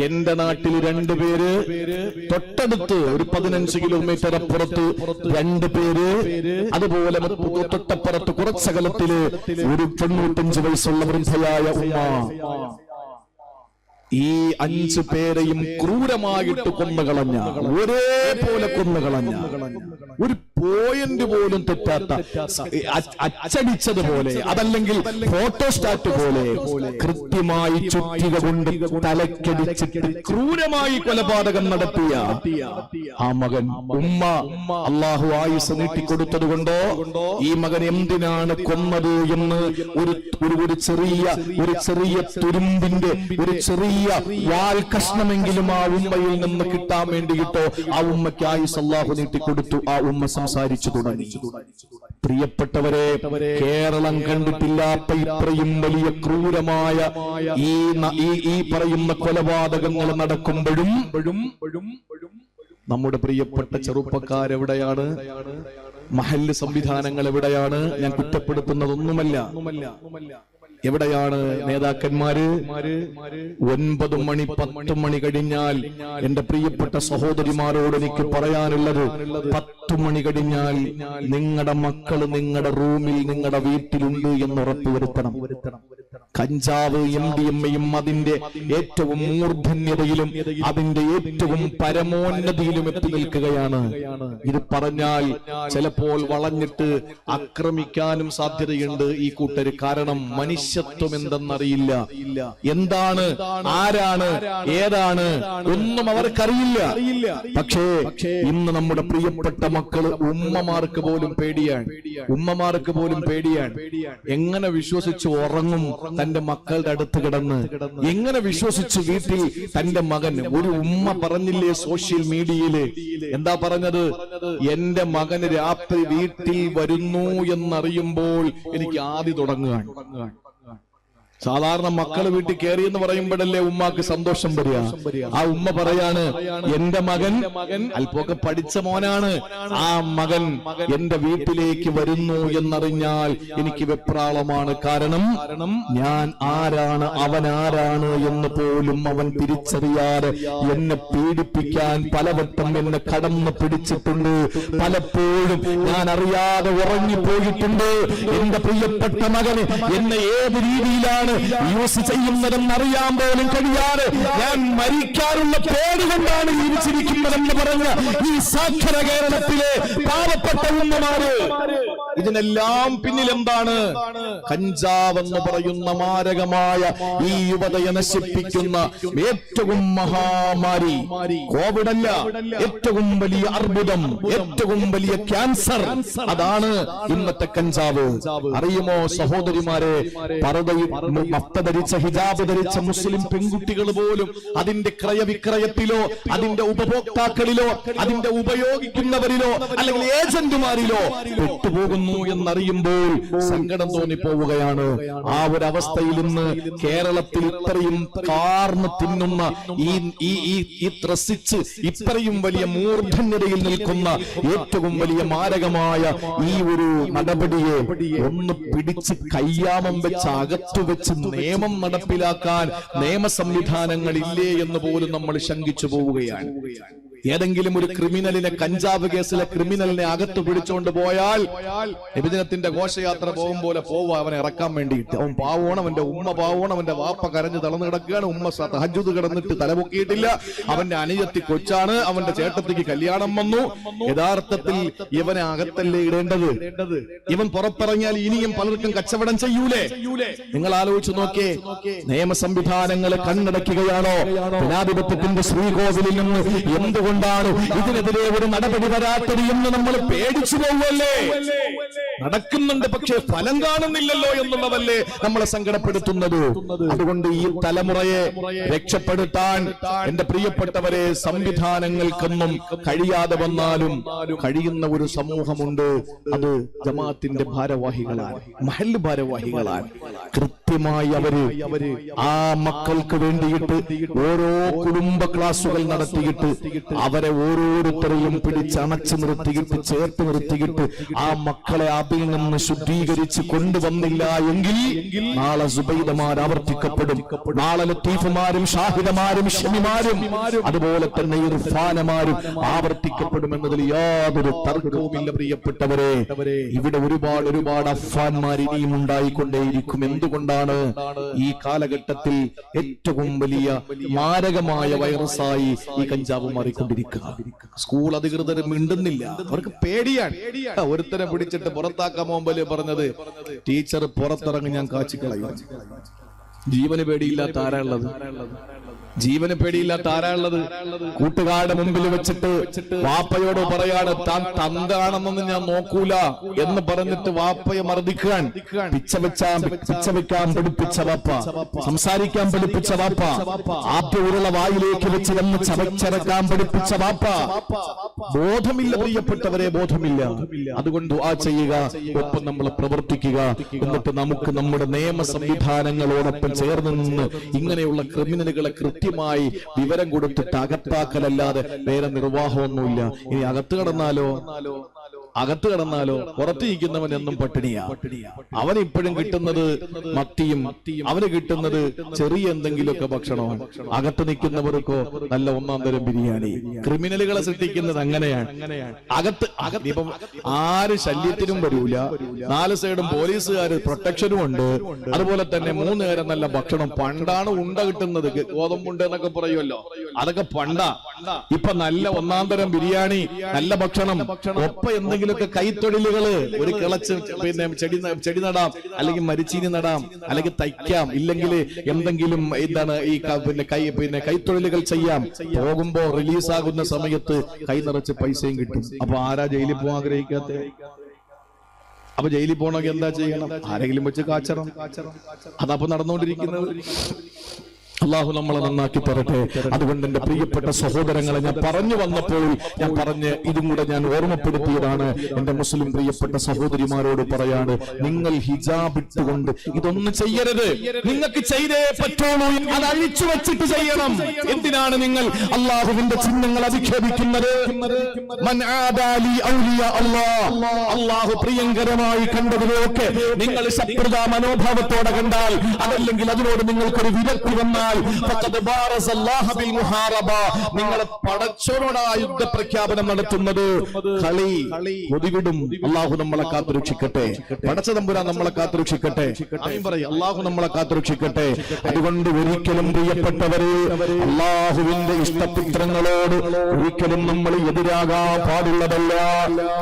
എന്റെ നാട്ടിൽ രണ്ടുപേര് തൊട്ടടുത്ത് ഒരു പതിനഞ്ച് കിലോമീറ്റർ അപ്പുറത്ത് രണ്ട് പേര് അതുപോലെ തൊട്ടപ്പുറത്ത് കുറച്ചകലത്തിൽ ഒരു തൊണ്ണൂറ്റഞ്ച് വയസ്സുള്ള വൃദ്ധയായ ഉമ്മ. ഈ അഞ്ചു പേരെയും ക്രൂരമായിട്ട് കൊന്നുകളഞ്ഞ ഒരേപോലെ കൊന്നുകളഞ്ഞ ഒരു പോയിന്റ് പോലും തെറ്റാത്ത അച്ചടിച്ചതുപോലെ അതല്ലെങ്കിൽ ഫോട്ടോസ്റ്റാറ്റ് പോലെ കൃത്യമായി ചുറ്റിക കൊണ്ട് തലക്കടിച്ചിട്ട് ക്രൂരമായി കൊലപാതകം നടത്തിയ ആ മകൻ ഉമ്മ അള്ളാഹു ആയുസ് നീട്ടിക്കൊടുത്തത് കൊണ്ടോ ഈ മകൻ എന്തിനാണ് കൊന്നത് എന്ന് ഒരു ഒരു ചെറിയ ഒരു ചെറിയ തുരുമ്പിന്റെ ഒരു ചെറിയ വാൽ കഷ്ണമെങ്കിലും ആ ഉമ്മയിൽ നിന്ന് കിട്ടാൻ വേണ്ടിയിട്ടോ ആ ഉമ്മയ്ക്കായി സല്ലാഹു നീട്ടി നീട്ടിക്കൊടുത്തു ആ ഉമ്മ സംസാരിച്ചു തുടങ്ങി. പ്രിയപ്പെട്ടവരെ കേരളം കണ്ടിട്ടില്ലാത്ത ഇത്രയും വലിയ ക്രൂരമായ ഈ ഈ ഈ പറയുന്ന കൊലപാതകങ്ങൾ നടക്കുമ്പോഴും നമ്മുടെ പ്രിയപ്പെട്ട ചെറുപ്പക്കാരെവിടെയാണ് മഹല്ല് സംവിധാനങ്ങൾ എവിടെയാണ്? ഞാൻ കുറ്റപ്പെടുത്തുന്നതൊന്നുമല്ല. എവിടെയാണ് നേതാക്കന്മാര്? ഒൻപത് മണി പത്ത് മണി കഴിഞ്ഞാൽ എന്റെ പ്രിയപ്പെട്ട സഹോദരിമാരോട് എനിക്ക് പറയാനുള്ളത് പത്ത് മണി കഴിഞ്ഞാൽ നിങ്ങളുടെ മക്കൾ നിങ്ങളുടെ റൂമിൽ നിങ്ങളുടെ വീട്ടിലുണ്ട് എന്ന് ഉറപ്പുവരുത്തണം. കഞ്ചാവ് എം ഡി എം എയും അതിന്റെ ഏറ്റവും മൂർധന്യതയിലും അതിന്റെ ഏറ്റവും പരമോന്നതിയിലും എത്തി നിൽക്കുകയാണ്. ഇത് പറഞ്ഞാൽ ചിലപ്പോൾ വളഞ്ഞിട്ട് ആക്രമിക്കാനും സാധ്യതയുണ്ട് ഈ കൂട്ടര്. കാരണം മനുഷ്യത്വം എന്തെന്നറിയില്ല എന്താണ് ആരാണ് ഏതാണ് ഒന്നും അവർക്കറിയില്ല. പക്ഷേ ഇന്ന് നമ്മുടെ പ്രിയപ്പെട്ട മക്കൾ ഉമ്മമാർക്ക് പോലും പേടിയാണ്. ഉമ്മമാർക്ക് പോലും പേടിയാണ്. എങ്ങനെ വിശ്വസിച്ച് ഉറങ്ങും തന്റെ മക്കളുടെ അടുത്ത് കിടന്ന്? എങ്ങനെ വിശ്വസിച്ച് വീട്ടിൽ തന്റെ മകൻ ഒരു ഉമ്മ പറഞ്ഞില്ലേ സോഷ്യൽ മീഡിയയിൽ? എന്താ പറഞ്ഞത്? എന്റെ മകന് രാത്രി വീട്ടിൽ വരുന്നു എന്നറിയുമ്പോൾ എനിക്ക് ആദ്യ തുടങ്ങുകയാണ്. സാധാരണ മക്കൾ വീട്ടിൽ കയറി എന്ന് പറയുമ്പോഴല്ലേ ഉമ്മാക്ക് സന്തോഷം വരിക? ആ ഉമ്മ പറയാണ് എന്റെ മകൻ അല്പമൊക്കെ പഠിച്ച മോനാണ്. ആ മകൻ എന്റെ വീട്ടിലേക്ക് വരുന്നു എന്നറിഞ്ഞാൽ എനിക്ക് വെപ്രാളമാണ്. കാരണം ഞാൻ ആരാണ് അവൻ ആരാണ് എന്ന് പോലും അവൻ തിരിച്ചറിയാതെ എന്നെ പീഡിപ്പിക്കാൻ പലവട്ടം എന്നെ കടന്നു പിടിച്ചിട്ടുണ്ട്. പലപ്പോഴും ഞാൻ അറിയാതെ ഉറങ്ങിപ്പോയിട്ടുണ്ട്. എന്റെ പ്രിയപ്പെട്ട മകന് എന്നെ ഏത് രീതിയിലാണ് യൂസ് ചെയ്യുന്നതെന്ന് അറിയാൻ പോലും കഴിയാതെ ഞാൻ മരിക്കാനുള്ള പേടി കൊണ്ടാണ് ജീവിച്ചിരിക്കുന്നതെന്ന് പറഞ്ഞ ഈ സാക്ഷര കേരളത്തിലെ പാവപ്പെട്ട ഉമ്മമാര് ഇതിനെല്ലാം പിന്നിലെന്താണ്? കഞ്ചാവ് എന്ന് പറയുന്ന മാരകമായ ഈ യുവതയെ നശിപ്പിക്കുന്ന ഏറ്റവും മഹാമാരി കോവിഡ് അല്ല ഏറ്റവും വലിയ അർബുദം ഏറ്റവും വലിയ ക്യാൻസർ. അതാണ് ഇന്നത്തെ കഞ്ചാവ്. അറിയുമോ സഹോദരിമാരെ? മഫ്ത ധരിച്ച ഹിജാബ് ധരിച്ച മുസ്ലിം പെൺകുട്ടികൾ പോലും അതിന്റെ ക്രയവിക്രയത്തിലോ അതിന്റെ ഉപഭോക്താക്കളിലോ അതിന്റെ ഉപയോഗിക്കുന്നവരിലോ അല്ലെങ്കിൽ ഏജന്റുമാരിലോ പെട്ടുപോകുന്നു എന്നറിയുമ്പോൾ സങ്കടം തോന്നിപ്പോവുകയാണ്. ആ ഒരു അവസ്ഥയിൽ ഇന്ന് കേരളത്തിൽ ഇത്രയും കാർന്ന് തിന്നുന്ന ഈ ഈ ഈ ത്രസിച്ച് ഇത്രയും വലിയ മൂർധന്യതയിൽ നിൽക്കുന്ന ഏറ്റവും വലിയ മാരകമായ ഈ ഒരു നടപടിയെ ഒന്ന് പിടിച്ച് കയ്യാമം വെച്ച് അകത്തു വെച്ച് നിയമം നടപ്പിലാക്കാൻ നിയമ സംവിധാനങ്ങൾ ഇല്ലേ എന്ന് പോലും നമ്മൾ ശങ്കിച്ചു പോവുകയാണ്. ഏതെങ്കിലും ഒരു ക്രിമിനലിനെ കഞ്ചാവ് കേസിലെ ക്രിമിനലിനെ അകത്ത് പിടിച്ചുകൊണ്ട് പോയാൽ വിഭജനത്തിന്റെ ഘോഷയാത്ര പോകും പോലെ പോവുക അവനെ ഇറക്കാൻ വേണ്ടിയിട്ട്. അവൻ പാവോണം അവന്റെ ഉമ്മ പാവോണം അവന്റെ വാപ്പ കരഞ്ഞ് തളർന്നു കിടക്കുകയാണ്. ഉമ്മ സഹജുത് കിടന്നിട്ട് തലപൊക്കിയിട്ടില്ല. അവന്റെ അനുജത്തി കൊച്ചാണ് അവന്റെ ചേട്ടത്തിക്ക് കല്യാണം വന്നു. യഥാർത്ഥത്തിൽ ഇവനെ അകത്തല്ലേ ഇടേണ്ടത്? ഇവൻ പുറത്തിറങ്ങിയാൽ ഇനിയും പലർക്കും കച്ചവടം ചെയ്യൂലേ? നിങ്ങൾ ആലോചിച്ചു നോക്കേ നിയമ സംവിധാനങ്ങളെ കണ്ണടക്കുകയാണോ ജനാധിപത്യത്തിന്റെ ശ്രീകോവിലിൽ നിന്ന് എന്തുകൊണ്ടാണ് ഇതിനെതിരെ ഒരു നടപടി വരാത്തത് എന്ന് നമ്മൾ പേടിച്ചു പോവല്ലേ? നടക്കുന്നുണ്ട് പക്ഷേ ഫലം കാണുന്നില്ലല്ലോ എന്നുള്ളതല്ലേ നമ്മളെ സങ്കടപ്പെടുത്തുന്നത്. അതുകൊണ്ട് ഈ തലമുറയെ രക്ഷപ്പെടുത്താൻ എന്റെ പ്രിയപ്പെട്ടവരെ സംവിധാനങ്ങൾക്കൊന്നും കഴിയാതെ വന്നാലും കഴിയുന്ന ഒരു സമൂഹമുണ്ട്. അത് ജമാഅത്തിന്റെ ഭാരവാഹികളാണ്. മഹൽ ഭാരവാഹികളാണ്. കൃത്യമായി അവർ ആ മക്കൾക്ക് വേണ്ടിയിട്ട് ഓരോ കുടുംബ ക്ലാസുകൾ നടത്തിയിട്ട് അവരെ ഓരോരുത്തരെയും പിടിച്ചണച്ചു നിർത്തിയിട്ട് ചേർത്ത് നിർത്തിയിട്ട് ആ മക്കളെ ആ അതിൽ നിന്ന് ശുദ്ധീകരിച്ച് കൊണ്ടുവന്നില്ല എങ്കിൽ നാളെ സുബൈദമാർ ആവർത്തിക്കപ്പെടും. നാളെ ലത്തീഫുമാരും ഷാഹിദമാരും ഷമിമാരും അതുപോലെ തന്നെ ഇർഫാനമാരും ആവർത്തിക്കപ്പെടുമെന്നതിൽ യാതൊരു തർക്കവുമില്ല പ്രിയപ്പെട്ടവരെ. ഇവിടെ ഒരുപാട് ഒരുപാട് അഫാൻമാർ ഇനിയും ഉണ്ടായിക്കൊണ്ടേയിരിക്കും. എന്തുകൊണ്ടാണ് ഈ കാലഘട്ടത്തിൽ ഏറ്റവും വലിയ മാരകമായ വൈറസായി ഈ കഞ്ചാവ് മാറിക്കൊണ്ടിരിക്കുക സ്കൂൾ അധികൃതർ മിണ്ടുന്നില്ല. അവർക്ക് പേടിയാണ്. ഒരുത്തനെ പിടിച്ചിട്ട് പുറത്താക്കാൻ പോകുമ്പോൾ പറഞ്ഞത് ടീച്ചർ പുറത്തിറങ്ങി ഞാൻ കാച്ചിക്കളയും. ജീവന് പേടിയില്ലാത്ത ആരാ ഉള്ളത്? ജീവന് പേടിയില്ലാത്ത ആരാ ഉള്ളത് കൂട്ടുകാരുടെ മുമ്പിൽ വെച്ചിട്ട് വാപ്പയോട് പറയാണ് താൻ തന്താണെന്നൊന്നും ഞാൻ നോക്കൂല എന്ന് പറഞ്ഞിട്ട് വാപ്പയെ മർദ്ദിക്കാൻ. പിച്ച പഠിപ്പിച്ച വാപ്പ. സംസാരിക്കാൻ പഠിപ്പിച്ച വാപ്പ. ആദ്യ ഉരുള വായിലേക്ക് വെച്ച് വന്ന് ചവച്ചരക്കാൻ പഠിപ്പിച്ച വാപ്പ. ബോധമില്ല പ്രിയപ്പെട്ടവരെ ബോധമില്ല. അതുകൊണ്ട് ആ ചെയ്യുക ഒപ്പം നമ്മൾ പ്രവർത്തിക്കുക. എന്നിട്ട് നമുക്ക് നമ്മുടെ നിയമ സംവിധാനങ്ങളോടൊപ്പം ചേർന്ന് നിന്ന് ഇങ്ങനെയുള്ള ക്രിമിനലുകളെ കൃത്യമായി വിവരം കൊടുത്തിട്ട് അകത്താക്കലല്ലാതെ വേറെ നിർവാഹമൊന്നുമില്ല. ഇനി അകത്ത് കടന്നാലോ? അകത്ത് കിടന്നാലോ പുറത്തു ഇരിക്കുന്നവൻ എന്നും പട്ടിണിയാ. അവൻ ഇപ്പോഴും കിട്ടുന്നത് മത്തിയും അവന് കിട്ടുന്നത് ചെറിയ എന്തെങ്കിലുമൊക്കെ ഭക്ഷണവും അകത്ത് നിൽക്കുന്നവർക്കോ നല്ല ഒന്നാം തരം ബിരിയാണി. ക്രിമിനലുകളെ സൃഷ്ടിക്കുന്നത് അങ്ങനെയാണ്. അകത്ത് അകത്ത് ഇപ്പം ആര് ശല്യത്തിനും വരൂല. നാല് സൈഡും പോലീസുകാർ പ്രൊട്ടക്ഷനും ഉണ്ട് അതുപോലെ തന്നെ മൂന്ന് നേരം നല്ല ഭക്ഷണം പണ്ടാണ് ഉണ്ട കിട്ടുന്നത്. ഗോതമ്പുണ്ട് എന്നൊക്കെ പറയുമല്ലോ. അതൊക്കെ പണ്ടാ. ഇപ്പൊ നല്ല ഒന്നാം തരം ബിരിയാണി നല്ല ഭക്ഷണം. ഒപ്പ എന്തെങ്കിലുമൊക്കെ കൈത്തൊഴിലുകൾ ഒരു കിളച്ച് പിന്നെ ചെടി ചെടി നടാം അല്ലെങ്കിൽ മരിച്ചീനി നടാം അല്ലെങ്കിൽ തയ്ക്കാം ഇല്ലെങ്കിൽ എന്തെങ്കിലും എന്താണ് ഈ പിന്നെ കൈ പിന്നെ കൈത്തൊഴിലുകൾ ചെയ്യാം. പോകുമ്പോ റിലീസാകുന്ന സമയത്ത് കൈ നിറച്ച് പൈസയും കിട്ടും. അപ്പൊ ആരാ ജയിലിൽ പോകാൻ ആഗ്രഹിക്കാത്ത? അപ്പൊ ജയിലിൽ പോകണമെങ്കിൽ എന്താ ചെയ്യണം? ആരെങ്കിലും വെച്ച് കാച്ചണം? അതപ്പൊ നടന്നുകൊണ്ടിരിക്കുന്നത് അള്ളാഹു നമ്മളെ നന്നാക്കി തരട്ടെ. അതുകൊണ്ട് എന്റെ പ്രിയപ്പെട്ട സഹോദരങ്ങളെ ഞാൻ പറഞ്ഞു വന്നപ്പോൾ ഞാൻ പറഞ്ഞ് ഇതും കൂടെ ഞാൻ ഓർമ്മപ്പെടുത്തിയതാണ്. എന്റെ മുസ്ലിം പ്രിയപ്പെട്ട സഹോദരിമാരോട് പറയാണ് നിങ്ങൾ ഹിജാബ് ഇട്ടുകൊണ്ട് ഇതൊന്നും ചെയ്യരുത്. നിങ്ങൾക്ക് ചെയ്തേ പറ്റുള്ളൂ. അത് അഴിച്ചു വെച്ചിട്ട് ചെയ്യണം. എന്തിനാണ് നിങ്ങൾ അള്ളാഹുവിന്റെ ചിഹ്നങ്ങൾ അധിക്ഷേപിക്കുന്നത്. അള്ളാഹു. പ്രിയങ്കരമായി കണ്ടതിലൊക്കെ നിങ്ങൾ ശത്രുതാ മനോഭാവത്തോടെ കണ്ടാൽ അതല്ലെങ്കിൽ അതിനോട് നിങ്ങൾക്കൊരു വിരക്തി വന്നാൽ ഫഖദ് പടച്ചോടാ യുദ്ധ പ്രഖ്യാപനം നടത്തുന്നത്. കളി ഒതുവിടും അള്ളാഹു നമ്മളെ കാത്തുരക്ഷിക്കട്ടെ. പടച്ച തമ്പുരാൻ നമ്മളെ കാത്തുരക്ഷിക്കട്ടെ. അള്ളാഹു നമ്മളെ കാത്തുരക്ഷിക്കട്ടെ. അതുകൊണ്ട് ഒരിക്കലും പ്രിയപ്പെട്ടവരെ അള്ളാഹുവിന്റെ ഇഷ്ടപുത്രങ്ങളോട് ഒരിക്കലും നമ്മൾ എതിരാകാൻ പാടുള്ളതല്ല.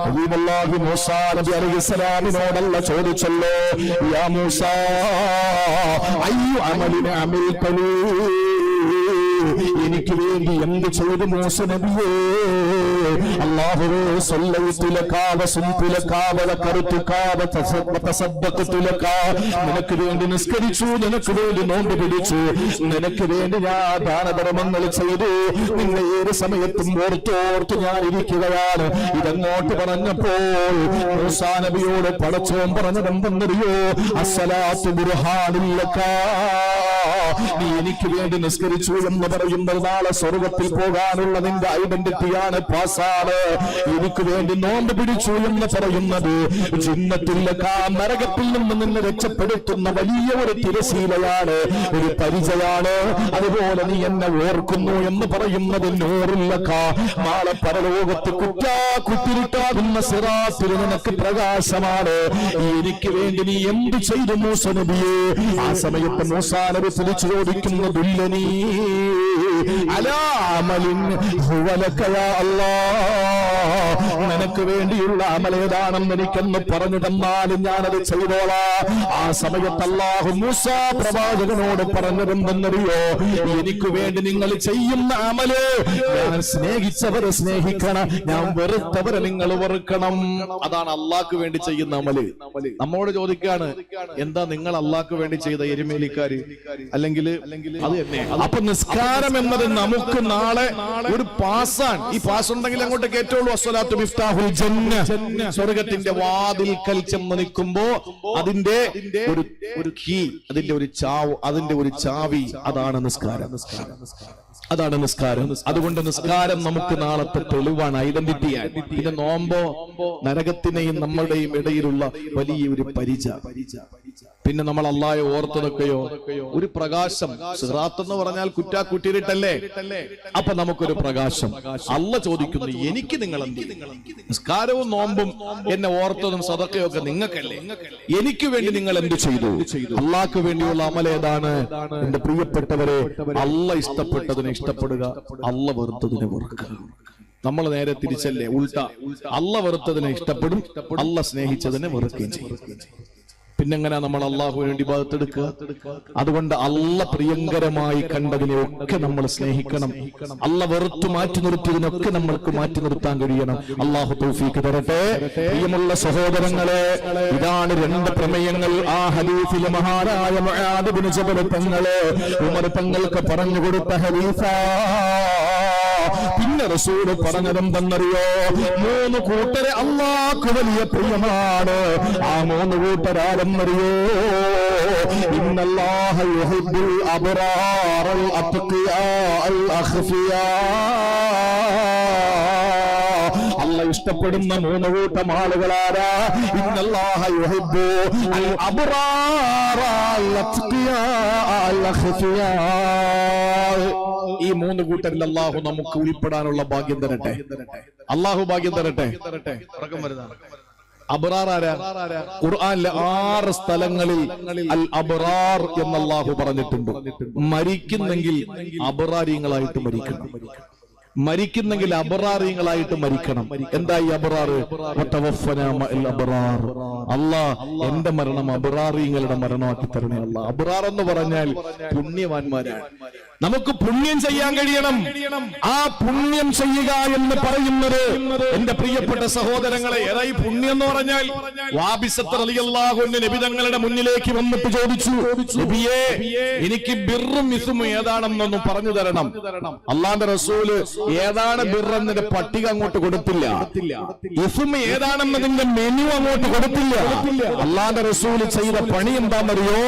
നബി ചോദിച്ചല്ലോ. യാ മൂസ അയ്യു അമലിന് അമിൽക്കലൂ എനിക്ക് വേണ്ടി എന്ത് ചെയ്തു മൂസ നബിയേ? അല്ലാഹുവേ സല്ലൈതുലകാവ സുംതുലകാവ കറുത്തുകാവ തസദ്ദഖതുലക നിനക്ക് വേണ്ടി നിസ്കരിച്ചു നിനക്ക് വേണ്ടി നോമ്പ് പിടിച്ചു. നിനക്ക് വേണ്ടി ഞാൻ ദാനധർമ്മങ്ങൾ ചെയ്തു. നിന്നെ ഏത് സമയത്തും ഓർത്തോർത്ത് ഞാൻ ഇരിക്കുകയാണ്. ഇതങ്ങോട്ട് പറഞ്ഞപ്പോൾ മൂസാ നബിയോട് പടച്ചോൻ പറഞ്ഞതെന്തെന്നറിയോ? അസ്സലാത്തു ബുർഹാനില്ലക്കാ നീ എനിക്ക് വേണ്ടി നിസ്കരിച്ചു എന്ന് പറയുന്നത് നാളെ സ്വർഗത്തിൽ പോകാനുള്ള നിന്റെ ഐഡന്റിറ്റിയാണ് പാസാണ്. എനിക്ക് വേണ്ടി നോമ്പ് പിടിച്ചു എന്ന് പറയുന്നത് ചിഹ്നത്തില്ല നരകത്തിൽ നിന്ന് നിന്നെ രക്ഷപ്പെടുത്തുന്ന വലിയ ഒരു തിരശീലയാണ് ഒരു പരിചയാണ് അതുപോലെ നീ എന്നെ ഓർക്കുന്നു എന്ന് പറയുന്നത് നൂറില്ലക്ക നാളെ പരലോകത്ത് കുറ്റാ കുത്തിരിട്ടാകുന്ന സിറാത്തിൽ നിനക്ക് പ്രകാശമാണ്. എനിക്ക് വേണ്ടി നീ എന്ത് ചെയ്തു മൂസ നബിയെ? ആ സമയത്ത് മൂസാ തിരിച്ചു ചോദിക്കുന്ന ദുല്ലനീ അലാ അമലിൻ ഹുവലക യാ അല്ലാഹ് നിനക്ക് വേണ്ടിയുള്ള അമലേതാണെന്ന് എനിക്കെന്ന് പറഞ്ഞു തന്നാലും ഞാനത് ചെയ്തോളാ. ആ സമയത്ത് അല്ലാഹു മൂസ പ്രവാചകനോട് പറഞ്ഞതെന്തെന്നറിയോ? എനിക്ക് വേണ്ടി നിങ്ങൾ ചെയ്യുന്ന അമൽ ഞാൻ സ്നേഹിച്ചവരെ സ്നേഹിക്കണം ഞാൻ വെറുത്തവരെ നിങ്ങൾ വെറുക്കണം. അതാണ് അള്ളാഹ്ക്ക് വേണ്ടി ചെയ്യുന്ന അമൽ. നമ്മോട് ചോദിക്കാണ് എന്താ നിങ്ങൾ അള്ളാഹ്ക്ക് വേണ്ടി ചെയ്ത എരുമേലിക്കാര്? അല്ലെങ്കിൽ അപ്പൊ നിസ്കാരം എന്നത് നമുക്ക് നാളെ ഒരു പാസാണ് ഈ പാസ് ഉണ്ടെങ്കിൽ അങ്ങോട്ട് കേട്ടോളൂ അസ്വലാത്തു മിഫ്താഹുൽ ജന്ന. സ്വർഗത്തിന്റെ വാതിൽക്കൽ ചെന്ന് നിൽക്കുമ്പോ അതിന്റെ ഒരു ഒരു കീ അതിന്റെ ഒരു ചാവ് അതിന്റെ ഒരു ചാവി അതാണ് നിസ്കാരം. നിസ്കാരം നിസ്കാരം. അതാണ് നിസ്കാരം. അതുകൊണ്ട് നിസ്കാരം നമുക്ക് നാളത്തെ തെളിവാണ് ഐഡന്റിറ്റിയാണ് പിന്നെ നോമ്പോ നരകത്തിനെയും നമ്മളുടെയും ഇടയിലുള്ള വലിയ ഒരു പരിച. പിന്നെ നമ്മൾ അള്ളാഹെ ഓർത്തതൊക്കെയോ ഒരു പ്രകാശം സിറാത്ത് എന്ന് പറഞ്ഞാൽ കുറ്റാ കുറ്റാക്കുറ്റിരിട്ടല്ലേ അപ്പൊ നമുക്കൊരു പ്രകാശം. അല്ല ചോദിക്കുന്നു എനിക്ക് നിങ്ങൾ എന്ത്? നിസ്കാരവും നോമ്പും എന്നെ ഓർത്തതും സതക്കയൊക്കെ നിങ്ങൾക്കല്ലേ? എനിക്ക് വേണ്ടി നിങ്ങൾ എന്ത് ചെയ്തു? അള്ളാക്ക് വേണ്ടിയുള്ള അമൽ ഏതാണ്? എന്റെ പ്രിയപ്പെട്ടവരെ അല്ല ഇഷ്ടപ്പെട്ടതിനെ ഇഷ്ടപ്പെടുക അള്ള വെറുത്തതിനെ വെറുക്കുക. നമ്മൾ നേരെ തിരിച്ചല്ലേ? ഉൾട്ട. അള്ള വെറുത്തതിനെ ഇഷ്ടപ്പെടും അള്ള സ്നേഹിച്ചതിനെ വെറുക്കുകയും ചെയ്യും. പിന്നെങ്ങനെ നമ്മൾ അള്ളാഹു വേണ്ടി ഭാഗത്തെടുക്കുക? അതുകൊണ്ട് അല്ല പ്രിയങ്കരമായി കണ്ടതിനെ ഒക്കെ നമ്മൾ സ്നേഹിക്കണം. അല്ല വെറുത്തു മാറ്റി നിർത്തിയതിനൊക്കെ നമ്മൾക്ക് മാറ്റി നിർത്താൻ കഴിയണം. അള്ളാഹു തൗഫീക്ക് തരട്ടെ. പ്രിയമുള്ള സഹോദരങ്ങളെ ഇതാണ് രണ്ട് പ്രമേയങ്ങൾ ആ ഹലീഫിലെ മഹാനായ ജബൽ ഉമർ തങ്ങൾക്ക് പറഞ്ഞു കൊടുത്ത ഹലീഫ പിന്നെ റസൂൽ പറഞ്ഞതെന്തെന്നറിയോ മൂന്ന് കൂട്ടരെ അള്ളാക്ക് വലിയ പ്രിയമാണ് ആ മൂന്ന് കൂട്ടരാരെന്നറിയോ? യുഹിബ്ബുൽ അത്ഖിയാ അൽ അല്ല ഇഷ്ടപ്പെടുന്ന മൂന്ന് കൂട്ടം ആളുകളാരാ? ഇന്നല്ലാഹ യുഹിബ്ബു അത്ഖിയാ അൽ ഈ മൂന്ന് കൂട്ടരിൽ അള്ളാഹു നമുക്ക് ഉൾപ്പെടാനുള്ള ഭാഗ്യം തരട്ടെ. അള്ളാഹു ഭാഗ്യം തരട്ടെ. അബ്റാർ ആരാ? ഖുർആനിലെ ആറ് സ്ഥലങ്ങളിൽ അൽ അബ്രാർ എന്ന് അള്ളാഹു പറഞ്ഞിട്ടുണ്ട്. മരിക്കുന്നെങ്കിൽ അബ്റാരിയങ്ങളായിട്ട് മരിക്കണം. മരിക്കുന്നെങ്കിൽ അബറാറിയങ്ങളായിട്ട് മരിക്കണം. എന്താ ഈ അബറാറ് അള്ളാ എന്റെ മരണം അബറാറിയങ്ങളുടെ മരണമാക്കി തരണേ അല്ല. അബറാർ എന്ന് പറഞ്ഞാൽ പുണ്യവാന്മാരാണ്. നമുക്ക് പുണ്യം ചെയ്യാൻ കഴിയണം. ആ പുണ്യം ചെയ്യുക എന്ന് പറയുന്നത് എന്റെ പ്രിയപ്പെട്ട സഹോദരങ്ങളെ ഏതായി പുണ്യം എന്ന് പറഞ്ഞാൽ വാബിസത്ത് നബി തങ്ങളുടെ മുന്നിലേക്ക് വന്നിട്ട് ചോദിച്ചു എനിക്ക് ബിറും ഇസും ഏതാണെന്നൊന്നും പറഞ്ഞു തരണം. അള്ളാന്റെ റസൂൽ ഏതാണ് ബിറെന്നതിന്റെ പട്ടിക അങ്ങോട്ട് കൊടുത്തില്ല. ഇസും ഏതാണെന്നതിന്റെ മെനു അങ്ങോട്ട് കൊടുത്തില്ല. അള്ളാന്റെ റസൂൽ ചെയ്ത പണി എന്താണെന്നറിയോ?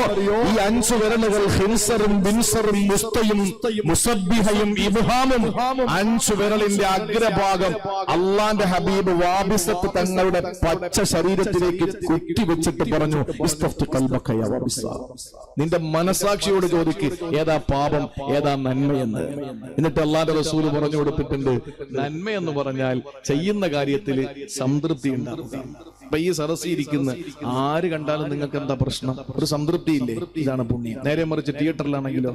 ഈ അഞ്ചു വിരലുകൾ ഹിൻസറും ബിൻസറും മുസ്തയും മുസബിഹയും ഇബ്ഹാമും അഞ്ചു വിരലിന്റെ അഗ്രഭാഗം അള്ളാന്റെ ഹബീബ് വാബിസത്ത് തങ്ങളുടെ പച്ച ശരീരത്തിലേക്ക് കുത്തിവെച്ചിട്ട് പറഞ്ഞു ഇസ്തഫ്തു ഖൽബക നിന്റെ മനസാക്ഷിയോട് ചോദിക്ക് ഏതാ പാപം ഏതാ നന്മയെന്ന്? എന്നിട്ട് അള്ളാന്റെ റസൂൽ പറഞ്ഞു കൊടുത്തിട്ടുണ്ട് നന്മ എന്ന് പറഞ്ഞാൽ ചെയ്യുന്ന കാര്യത്തിൽ സംതൃപ്തി ഉണ്ടാകുക അപ്പൊ ഈ സരസിയിരിക്കുന്ന ആര് കണ്ടാലും നിങ്ങൾക്ക് എന്താ പ്രശ്നം? ഒരു സംതൃപ്തി ഇല്ലേ ഇതാണ് പുണ്യം. നേരെ മറിച്ച് തിയേറ്ററിലാണെങ്കിലോ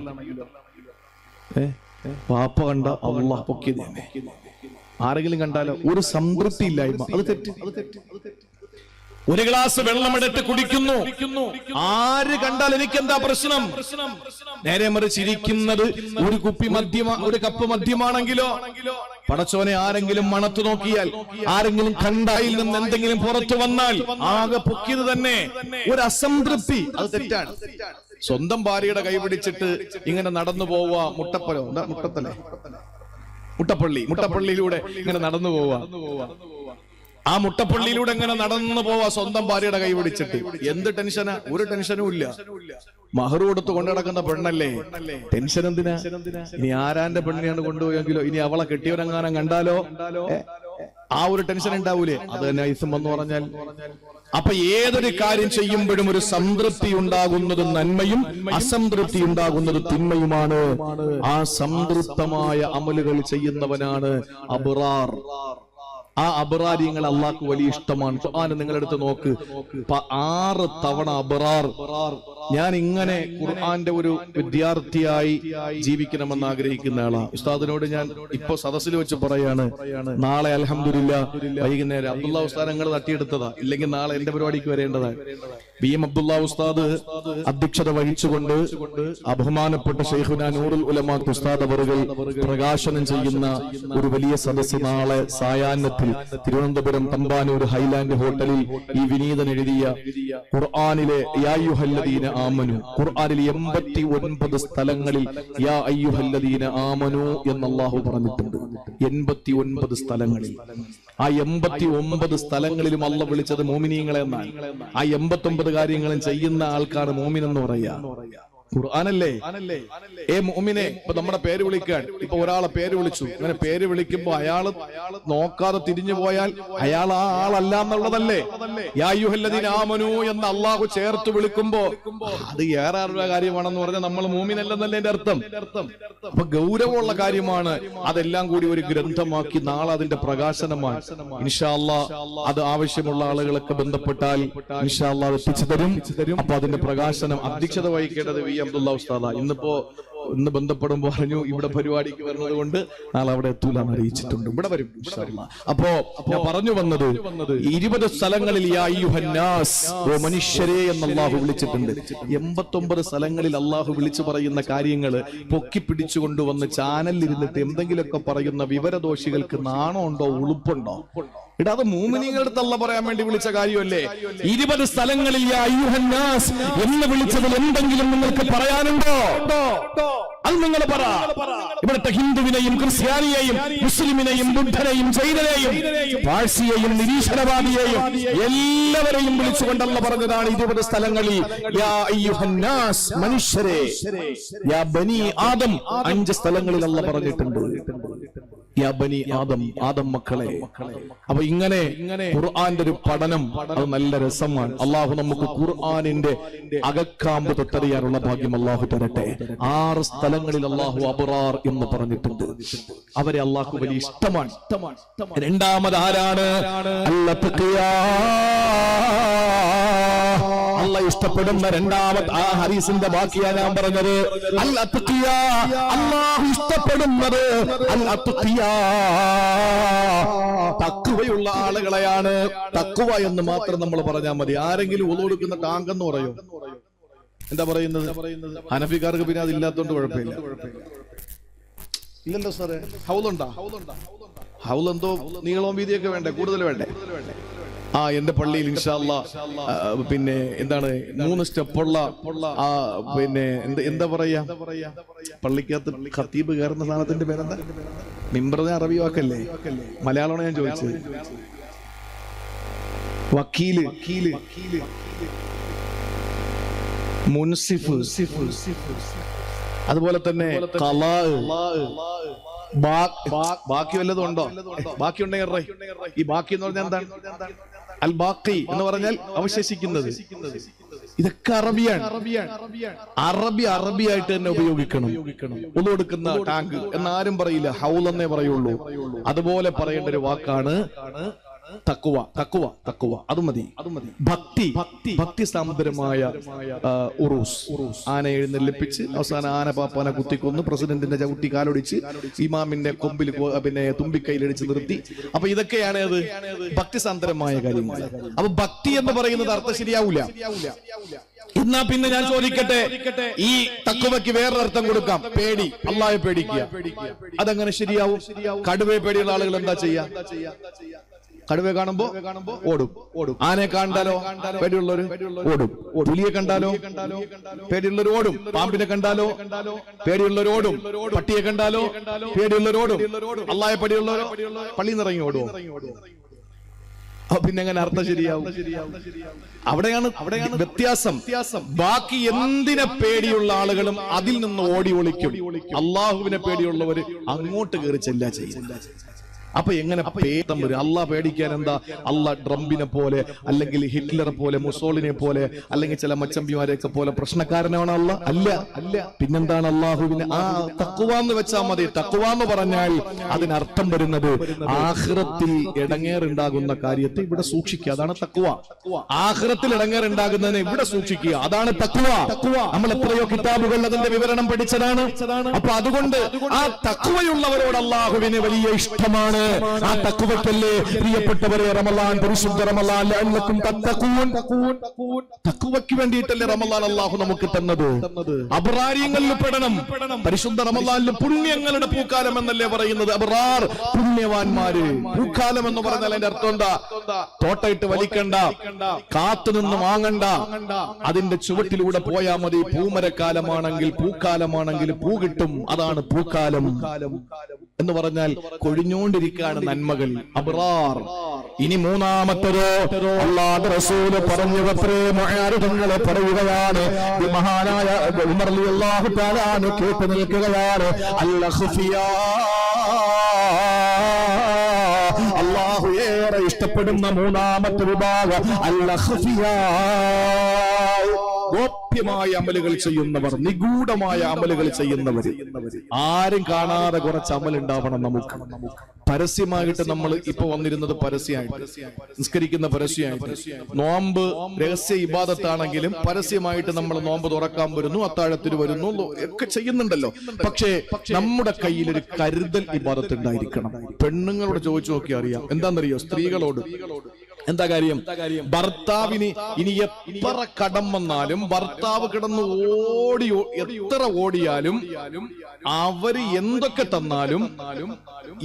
പാപ്പ കണ്ട അള്ളാഹ് പൊക്കിയത് തന്നെ ആരെങ്കിലും കണ്ടാലോ? ഒരു സംതൃപ്തി ഇല്ലായ്മ അത് തെറ്റ്. ഒരു ഗ്ലാസ് വെള്ളമെടുത്ത് കുടിക്കുന്നു. ആര് കണ്ടാൽ എനിക്ക് എന്താ പ്രശ്നം? നേരെ മറിച്ച് ഇരിക്കുന്നത് ഒരു കുപ്പി മദ്യമ ഒരു കപ്പ് മദ്യമാണെങ്കിലോ? പടച്ചോനെ ആരെങ്കിലും മണത്തു നോക്കിയാൽ ആരെങ്കിലും കണ്ടായിൽ നിന്ന് എന്തെങ്കിലും പുറത്തു വന്നാൽ ആകെ പൊക്കിയത് തന്നെ ഒരു അസംതൃപ്തി. അത് തെറ്റാണ്. സ്വന്തം ഭാര്യയുടെ കൈ പിടിച്ചിട്ട് ഇങ്ങനെ നടന്നു പോവുക മുട്ടപ്പലോ എന്താ മുട്ടത്തല്ലേ? മുട്ടപ്പള്ളി മുട്ടപ്പള്ളിയിലൂടെ ഇങ്ങനെ നടന്നു പോവുക. ആ മുട്ടപ്പള്ളിയിലൂടെ ഇങ്ങനെ നടന്നു പോവാ സ്വന്തം ഭാര്യയുടെ കൈ പിടിച്ചിട്ട്. എന്ത് ടെൻഷനാ? ഒരു ടെൻഷനും ഇല്ല. മഹർ കൊടുത്ത് കൊണ്ടു നടക്കുന്ന പെണ്ണല്ലേ? ടെൻഷൻ എന്തിനാ? ഇനി ആരാന്റെ പെണ്ണിനെയാണ് കൊണ്ടുപോയെങ്കിലോ? ഇനി അവളെ കെട്ടിയവരെങ്ങാനും കണ്ടാലോ? ആ ഒരു ടെൻഷൻ ഉണ്ടാവൂലേ? അത് തന്നെ ഐസം എന്ന് പറഞ്ഞാൽ. അപ്പൊ ഏതൊരു കാര്യം ചെയ്യുമ്പോഴും ഒരു സംതൃപ്തി ഉണ്ടാകുന്നത് നന്മയും അസംതൃപ്തി ഉണ്ടാകുന്നത് തിന്മയുമാണ്. ആ സംതൃപ്തമായ അമലുകൾ ചെയ്യുന്നവനാണ് അബുറാർ ആ അബറാരിയങ്ങൾ അള്ളാഹ്ക്ക് വലിയ ഇഷ്ടമാണ്. ഖുർആൻ നിങ്ങളെടുത്ത് നോക്ക്. ആറ് തവണ അബറാർ ഞാൻ ഇങ്ങനെ ഖുർആന്റെ ഒരു വിദ്യാർത്ഥിയായി ജീവിക്കണമെന്ന് ആഗ്രഹിക്കുന്ന ആളാണ് ഉസ്താദിനോട് ഞാൻ ഇപ്പൊ സദസ്സിൽ വെച്ച് പറയാണ് നാളെ അലഹമില്ല വൈകുന്നേരം. അബ്ദുള്ള ഉസ്താദ് ഞങ്ങൾ തട്ടിയെടുത്തതാ. ഇല്ലെങ്കിൽ നാളെ എന്റെ പരിപാടിക്ക് വരേണ്ടതാണ് ബി എം അബ്ദുള്ള ഉസ്താദ് അധ്യക്ഷത വഹിച്ചുകൊണ്ട് അബഹുമാനപ്പെട്ട ഷെയ്ഖുന നൂറുൽ ഉലമാ ഉസ്താദ് അവറുകൾ പ്രകാശനം ചെയ്യുന്ന ഒരു വലിയ സദസ്സ് നാളെ സായാഹ്നത്തിൽ തിരുവനന്തപുരം തമ്പാനൂർ ഹൈലാൻഡ് ഹോട്ടലിൽ ഈ വിനീതൻ എഴുതിയ ഖുർആാനിലെ യാ അയ്യുഹല്ലദീന ആമനു. ഖുർആാനിൽ എൺപത്തി ഒൻപത് സ്ഥലങ്ങളിൽ യാ അയ്യുഹല്ലദീന ആമനു എന്ന് പറഞ്ഞിട്ടുണ്ട്. എൺപത്തി ഒൻപത് സ്ഥലങ്ങളിൽ. ആ എൺപത്തി ഒമ്പത് സ്ഥലങ്ങളിലും അല്ല വിളിച്ചത് മോമിനിയങ്ങളെ എന്നാണ്. ആ എൺപത്തി കാര്യങ്ങളും ചെയ്യുന്ന ആൾക്കാണ് മോമിനെന്ന് പറയാ ഖുർആാനല്ലേ? ഏ മുഅ്മിനെ ഇപ്പൊ നമ്മുടെ പേര് വിളിക്കാൻ. ഇപ്പൊ ഒരാളെ പേര് വിളിച്ചു. അങ്ങനെ പേര് വിളിക്കുമ്പോ അയാൾ നോക്കാതെ തിരിഞ്ഞു പോയാൽ അയാൾ ആ ആളല്ല എന്നുള്ളതല്ലേ? യാ അയ്യുഹല്ലദീന ആമനു എന്ന് അള്ളാഹു ചേർത്ത് വിളിക്കുമ്പോ അത് ഏറെ അറിവുള്ള കാര്യമാണെന്ന് പറഞ്ഞാൽ നമ്മൾ മൂമിനല്ലെന്നല്ലേ എന്റെ അർത്ഥം. അപ്പൊ ഗൗരവമുള്ള കാര്യമാണ് അതെല്ലാം കൂടി ഒരു ഗ്രന്ഥമാക്കി നാളെ അതിന്റെ പ്രകാശനമാണ് ഇൻഷാല്ല അത് ആവശ്യമുള്ള ആളുകളൊക്കെ ബന്ധപ്പെട്ടാൽ ഇൻഷാല്ല എത്തിച്ചു തരും. അപ്പൊ അതിന്റെ പ്രകാശനം അധ്യക്ഷത വഹിക്കേണ്ടത് വി അബ്ദുള്ള ഉസ്താദ ഇന്നിപ്പോ ഇന്ന് ബന്ധപ്പെടുമ്പോ പറഞ്ഞു ഇവിടെ പരിപാടിക്ക് വരുന്നത് കൊണ്ട് നാളെ അവിടെ എത്തൂലെന്ന് അറിയിച്ചിട്ടുണ്ട്. ഇവിടെ വരും അപ്പോ ഞാൻ പറഞ്ഞു വന്നത് ഇരുപത് സ്ഥലങ്ങളിൽ ഓ മനുഷ്യരെ എന്ന് അള്ളാഹു വിളിച്ചിട്ടുണ്ട്. എൺപത്തൊമ്പത് സ്ഥലങ്ങളിൽ അള്ളാഹു വിളിച്ചു പറയുന്ന കാര്യങ്ങൾ പൊക്കി പിടിച്ചു കൊണ്ടുവന്ന് ചാനലിൽ ഇരുന്നിട്ട് എന്തെങ്കിലുമൊക്കെ പറയുന്ന വിവരദോഷികൾക്ക് നാണമുണ്ടോ ഉളുപ്പുണ്ടോ? ഇടാ അത് മൂമിനിങ്ങളുടെ അല്ല പറയാൻ വേണ്ടി വിളിച്ച കാര്യമല്ലേ? ഇരുപത് സ്ഥലങ്ങളിൽ എന്ന് വിളിച്ചതിൽ എന്തെങ്കിലും നിങ്ങൾക്ക് പറയാനുണ്ടോ? അത് നിങ്ങൾ പറ. ഇവിടുത്തെ ഹിന്ദുവിനെയും ക്രിസ്ത്യാനിയെയും മുസ്ലിമിനെയും ബുദ്ധനെയും ജൈനനെയും പാഴ്സിയെയും നിരീശ്വരവാദിയെയും എല്ലാവരെയും വിളിച്ചുകൊണ്ടല്ല പറഞ്ഞതാണ് ഇരുപത് സ്ഥലങ്ങളിൽ മനുഷ്യരെ. ബനി ആദം അഞ്ച് സ്ഥലങ്ങളിൽ അല്ല പറഞ്ഞിട്ടുണ്ട്. യാ ബനി ആദം ആദം മക്കളെ. അപ്പൊ ഇങ്ങനെ ഖുർആന്റെ ഒരു പഠനം അത് നല്ല രസമാണ്. അള്ളാഹു നമുക്ക് ഖുർആനിന്റെ അകക്കാമ്പ് തൊട്ടറിയാനുള്ള ഭാഗ്യം അള്ളാഹു തരട്ടെ. ആറ് സ്ഥലങ്ങളിൽ അള്ളാഹു അബുറാർ എന്ന് പറഞ്ഞിട്ടുണ്ട്. അവരെ അള്ളാഹു വലിയ ഇഷ്ടമാണ്. രണ്ടാമത് ആരാണ് അല്ല ഇഷ്ടപ്പെടുന്ന രണ്ടാമത്തെ ആ ഹരീസിന്റെ ബാക്കിയാ ഞാൻ പറഞ്ഞത്. അൽ അത്ഖിയ അല്ലാഹു ഇഷ്ടപ്പെടുന്നത് അൽ തക്കുവയുള്ള ആളുകളെയാണ് തക്കുവ എന്ന് മാത്രം നമ്മൾ പറഞ്ഞാൽ മതി. ആരെങ്കിലും ഒന്നു കൊടുക്കുന്ന ടാങ്ക് എന്ന് പറയോ. എന്താ പറയുന്നത്? ഹനഫിക്കാർക്ക് പിന്നെ അതില്ലാത്തോണ്ട് കുഴപ്പമില്ല. ഇല്ലല്ലോ സാറേ. ഹൗലുണ്ടാ ഹൗലുണ്ടാ ഹൗലെന്തോ നീളവും വീതിയൊക്കെ വേണ്ടേ? കൂടുതൽ വേണ്ടേ? ആ എന്റെ പള്ളിയിൽ ഇൻഷാല്ല പിന്നെ എന്താണ് മൂന്ന് സ്റ്റെപ്പുള്ള ആ പിന്നെ എന്ത് എന്താ പറയാ? പള്ളിക്കകത്ത് ഖത്തീബ് കയറുന്ന സാധനത്തിന്റെ പേരെന്താ? മിമ്പറിനെ അറബി വാക്കല്ലേ? മലയാളമാണ് ഞാൻ ചോദിച്ചത്. വക്കീൽ. മുൻസിഫ്. അതുപോലെ തന്നെ കലാ. ബാക്കി വല്ലതും ഉണ്ടോ? ബാക്കി ഉണ്ടെങ്കിൽ. ഈ ബാക്കി എന്ന് പറഞ്ഞാൽ എന്താണ്? അൽ എന്ന് പറഞ്ഞാൽ അവശേഷിക്കുന്നത്. ഇതൊക്കെ അറബിയാണ്. അറബി അറബിയായിട്ട് തന്നെ ഉപയോഗിക്കണം. ഒന്ന് കൊടുക്കുന്ന ടാങ്ക്. എന്നാരും പറയില്ല. ഹൗൽ എന്നേ പറയുള്ളൂ. അതുപോലെ പറയേണ്ട ഒരു വാക്കാണ് തക്കുവ തക്കുവ തക്കുവ. അത് മതി. അത് മതി. ഭക്തി ഭക്തി. ഭക്തി സാമ്പരമായ ഉറൂസ്. ആന എഴുന്നള്ളിപ്പിച്ച് അവസാനം ആന പാപ്പാനെ കുത്തിക്കൊന്ന് പ്രസിഡന്റിന്റെ ചവിട്ടി കാലൊടിച്ച് ഇമാമിന്റെ കൊമ്പിൽ പിന്നെ തുമ്പിക്കൈയിലടിച്ച് നിർത്തി. അപ്പൊ ഇതൊക്കെയാണ് അത് ഭക്തി സാന്ദ്രമായ കാര്യങ്ങൾ. അപ്പൊ ഭക്തി എന്ന് പറയുന്നത് അർത്ഥം ശരിയാവൂല. എന്നാ പിന്നെ ഞാൻ ചോദിക്കട്ടെ? ഈ തക്കുവയ്ക്ക് വേറെ അർത്ഥം കൊടുക്കാം. പേടി. അള്ളാഹെ പേടിക്കുക. അതങ്ങനെ ശരിയാവും. കടുവയെ പേടിയുള്ള ആളുകൾ എന്താ ചെയ്യാ? കടുവയെ കാണുമ്പോ ഓടും. ഓടും. ആനയെ കണ്ടാലോ പേടിയുള്ളവര് ഓടും. പുലിയെ കണ്ടാലോ പേടിയുള്ളവർ ഓടും. പാമ്പിനെ കണ്ടാലോ പേടിയുള്ളവർ ഓടും. പട്ടിയെ കണ്ടാലോ പേടിയുള്ളവർ ഓടും. അള്ളായ പേടിയുള്ളവരോ പള്ളിയിൽ നിറങ്ങി ഓടുവോ പിന്നെ എങ്ങനെ അർത്ഥം ശരിയാവും? അവിടെയാണ് അവിടെയാണ് വ്യത്യാസം. ബാക്കി എന്തിനെ പേടിയുള്ള ആളുകളും അതിൽ നിന്ന് ഓടി ഒളിക്കും. അള്ളാഹുവിനെ പേടിയുള്ളവര് അങ്ങോട്ട് കയറി ചെല്ലാ ചെയ്യും. അപ്പൊ എങ്ങനെ പേത്തം വരും അള്ളാഹ് പേടിക്കാൻ എന്താ? അള്ളാഹ് ട്രംപിനെ പോലെ അല്ലെങ്കിൽ ഹിറ്റ്ലറെ പോലെ മുസോളിനെ പോലെ അല്ലെങ്കിൽ ചില മച്ചമ്പിമാരെയൊക്കെ പോലെ പ്രശ്നക്കാരനാണ് അല്ല അല്ല. അല്ല. പിന്നെന്താണ് അള്ളാഹുവിന് ആ തക്കുവാന്ന് വെച്ചാൽ മതി. തക്കുവാന്ന് പറഞ്ഞാൽ അതിനർത്ഥം വരുന്നത് ആഹ്റത്തിൽ ഇടങ്ങേറുണ്ടാകുന്ന കാര്യത്തെ ഇവിടെ സൂക്ഷിക്കുക. അതാണ് തക്കുവ ആഹ്റത്തിൽ ഇടങ്ങേറുണ്ടാകുന്നതിനെ ഇവിടെ സൂക്ഷിക്കുക. അതാണ് തക്കുവ നമ്മൾ എത്രയോ കിതാബുകൾ അതിന്റെ വിവരണം പഠിച്ചതാണ്. അപ്പൊ അതുകൊണ്ട് ആ തക്കുവയുള്ളവരോട് അള്ളാഹുവിന് വലിയ ഇഷ്ടമാണ്. ആ തക്കുവക്കല്ലേ പ്രിയപ്പെട്ടവരെ റമലാൻ പരിശുദ്ധ റമലാൻ തക്കുവയ്ക്ക് വേണ്ടിയിട്ടല്ലേ റമലാൻ അള്ളാഹു നമുക്ക് തന്നത്? അബ്രാര്യങ്ങളിൽ പെടണം. പരിശുദ്ധ റമലാനിൽ പുണ്യങ്ങളുടെ പൂക്കാലം എന്നല്ലേ പറയുന്നത്? അബ്രാർ പുണ്യവാന്മാര്. പൂക്കാലം എന്ന് പറഞ്ഞാൽ അതിന്റെ അർത്ഥം എന്താ? തോട്ടയിട്ട് വലിക്കണ്ട. കാത്തുനിന്ന് വാങ്ങണ്ട. അതിന്റെ ചുവട്ടിലൂടെ പോയാൽ മതി. പൂമരക്കാലമാണെങ്കിൽ പൂക്കാലമാണെങ്കിൽ പൂ കിട്ടും. അതാണ് പൂക്കാലം. എന്ന് പറഞ്ഞാൽ കൊഴിഞ്ഞുകൊണ്ടിരിക്കുകയാണ് നന്മകൾ അബ്രാർ. ഇനി മൂന്നാമത്തതോ അള്ളാഹ് റസൂൽ പറഞ്ഞു അത്രേ മുആരിതങ്ങളെ പറയുകയാണ്. മഹാനായ ഉമർ അള്ളാഹു താലാന് കേട്ട് നിൽക്കുകയാണ്. അല്ല അള്ളാഹു ഏറെ ഇഷ്ടപ്പെടുന്ന മൂന്നാമത്തെ വിഭാഗം അല്ല ഗോപ്യമായ അമലുകൾ ചെയ്യുന്നവർ നിഗൂഢമായ അമലുകൾ ചെയ്യുന്നവർ ആരും കാണാതെ കുറച്ച് അമൽ ഉണ്ടാവണം നമുക്ക്. പരസ്യമായിട്ട് നമ്മൾ ഇപ്പൊ വന്നിരുന്നത് പരസ്യമായിട്ട്. നിസ്കരിക്കുന്ന പരസ്യമായിട്ട്. നോമ്പ് രഹസ്യ ഇബാദത്താണെങ്കിലും പരസ്യമായിട്ട് നമ്മൾ നോമ്പ് തുറക്കാൻ വരുന്നു അത്താഴത്തിന് വരുന്നു ഒക്കെ ചെയ്യുന്നുണ്ടല്ലോ. പക്ഷേ നമ്മുടെ കയ്യിൽ ഒരു കരുതൽ ഇബാദത്ത് ഉണ്ടായിരിക്കണം. പെണ്ണുങ്ങളോട് ചോദിച്ചു നോക്കി അറിയാം. എന്താണെന്നറിയോ സ്ത്രീകളോട്. എന്താ കാര്യം? ഭർത്താവിന് ഇനി എത്ര കടം വന്നാലും ഭർത്താവ് കിടന്ന് ഓടി എത്ര ഓടിയാലും അവർ എന്തൊക്കെ തന്നാലും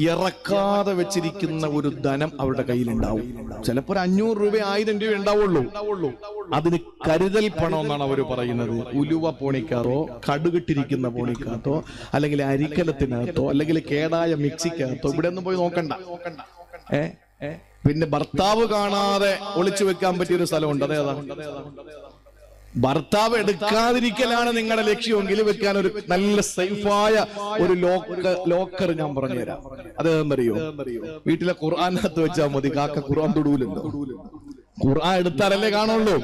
ഇറക്കാതെ വെച്ചിരിക്കുന്ന ഒരു ധനം അവരുടെ കയ്യിലുണ്ടാവും. ചിലപ്പോ ഒരു അഞ്ഞൂറ് രൂപ ആയിരം രൂപ ഉണ്ടാവുള്ളൂ. അതിന് കരുതൽ പണം എന്നാണ് അവർ പറയുന്നത്. ഉലുവ പോണിക്കാറോ കടുകിട്ടിരിക്കുന്ന പോണിക്കകത്തോ അല്ലെങ്കിൽ അരിക്കലത്തിനകത്തോ അല്ലെങ്കിൽ കേടായ മിക്സിക്കകത്തോ ഇവിടെ ഒന്നും പോയി നോക്കണ്ട. ഏ? ഏ? പിന്നെ ഭർത്താവ് കാണാതെ ഒളിച്ചു വെക്കാൻ പറ്റിയ ഒരു സ്ഥലമുണ്ട് അതേതാ ഭർത്താവ് എടുക്കാതിരിക്കലാണ് നിങ്ങളുടെ ലക്ഷ്യമെങ്കിൽ വെക്കാൻ ഒരു നല്ല സേഫായ ഒരു ലോക്ക ലോക്കർ ഞാൻ പറഞ്ഞുതരാം. അതെന്നറിയോ വീട്ടിലെ ഖുർആാനകത്ത് വെച്ചാൽ മതി. കാക്ക ഖുർആൻ തൊടൂലല്ലോ. ഖുർആൻ എടുത്താലല്ലേ കാണുള്ളൂ.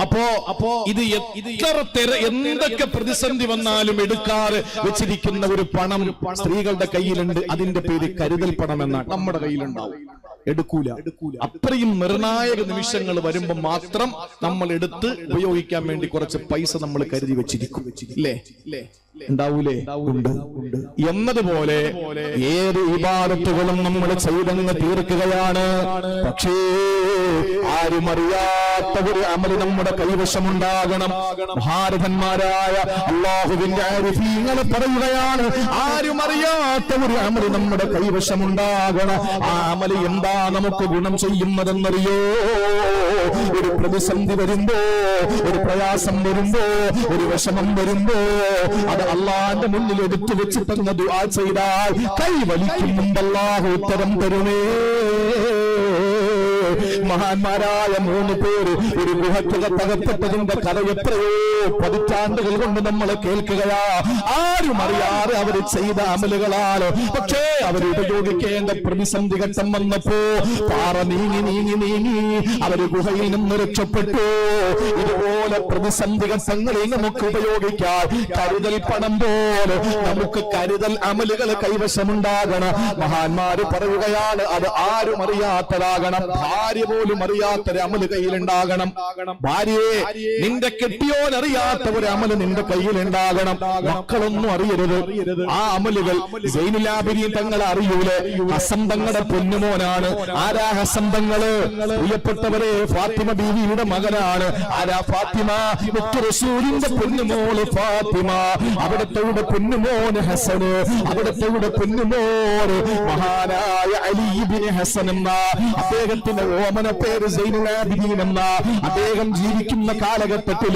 അപ്പോ അപ്പോ ഇത് എത്ര തെര എന്തൊക്കെ പ്രതിസന്ധി വന്നാലും എടുക്കാതെ വെച്ചിരിക്കുന്ന ഒരു പണം സ്ത്രീകളുടെ കയ്യിലുണ്ട്. അതിന്റെ പേര് കരുതൽ പണം എന്നാണ്. നമ്മുടെ കയ്യിലുണ്ടാവും. എടുക്കൂല. അത്രയും നിർണായക നിമിഷങ്ങൾ വരുമ്പോൾ മാത്രം നമ്മൾ എടുത്ത് ഉപയോഗിക്കാൻ വേണ്ടി കുറച്ച് പൈസ നമ്മൾ കരുതി വെച്ചിരിക്കും. ഇല്ലേ? ഉണ്ടാവൂലേ? ഉണ്ട്. എന്നതുപോലെ ഏത് ഇബാദത്തുകളും നമ്മൾ ചെയ്തെന്ന് തീർക്കുകയാണ്. പക്ഷേ ആരും അറിയാത്ത ഒരു അമൽ നമ്മുടെ കൈവശമുണ്ടാകണം. ഭാരതന്മാരായ അള്ളാഹുവിന്റെ ആരിഫീങ്ങളെ പറയുകയാണ്. ആരും അറിയാത്ത ഒരു അമൽ നമ്മുടെ കൈവശമുണ്ടാകണം. ആ അമൽ എന്താ നമുക്ക് ഗുണം ചെയ്യുന്നതെന്നറിയോ? ഒരു പ്രതിസന്ധി വരുമ്പോ ഒരു പ്രയാസം വരുമ്പോ ഒരു വിഷമം വരുമ്പോ അത് അള്ളാന്റെ മുന്നിൽ എടുത്തു വെച്ച് തന്നെ ദുആ ചെയ്താൽ കൈ വലിക്കുന്നുണ്ട് അല്ലാഹു ഉത്തരം തരുമേ. മഹാന്മാരായ മൂന്ന് പേര് ഒരു ഗുഹയ്ക്കകത്തകപ്പെട്ടതിന്റെ കഥ എത്രയോ പതിറ്റാണ്ടുകൾ കൊണ്ട് നമ്മൾ കേൾക്കുകയാ. ആരും അറിയാതെ അവർ ചെയ്ത അമലുകളാണ് പക്ഷേ അവർ ഉപയോഗിക്കേണ്ട പ്രതിസന്ധി ഘട്ടം വന്നപ്പോ പാറ നീങ്ങി നീങ്ങി നീങ്ങി അവർ ഗുഹയിൽ നിന്ന് രക്ഷപ്പെട്ടു. ഇതുപോലെ പ്രതിസന്ധി ഘട്ടങ്ങളിൽ നമുക്ക് ഉപയോഗിക്കാൻ കരുതൽ പണം പോലെ നമുക്ക് കരുതൽ അമലുകൾ കൈവശമുണ്ടാകണം. മഹാന്മാര് പറയുകയാണ് അത് ആരും അറിയാത്തതാകണം. ഭാര്യ പോലും അറിയാത്ത ഒരു അമൽ കയ്യിലുണ്ടാകണം. ഭാര്യയെ നിന്റെ കെട്ടിയോൻ അറിയാത്ത ഒരു അമൽ നിന്റെ കയ്യിലുണ്ടാകണം. മക്കളൊന്നും അറിയരുത്. ആ അമലുകൾ ജൈനുലാബിരി തങ്ങളെ അറിയൂലേ? ഹസൻ തങ്ങളുടെ പൊന്നുമോനാണ്. ആരാ തങ്ങൾ പ്രിയപ്പെട്ടവരെ ഫാത്തിമ ബീവിയുടെ മകനാണ്. ആരാ ഫാത്തിമ? റസൂലിന്റെ പൊന്നുമോൾ ഫാത്തിമ. അവിടത്തെ പൊന്നുമോന് ഹസന്? അവിടത്തെ പൊന്നുമോന് മഹാനായ അലീബിന് ഹസൻ എന്ന. അദ്ദേഹത്തിന്റെ ഓമന പേര് എന്ന അദ്ദേഹം ജീവിക്കുന്ന കാലഘട്ടത്തിൽ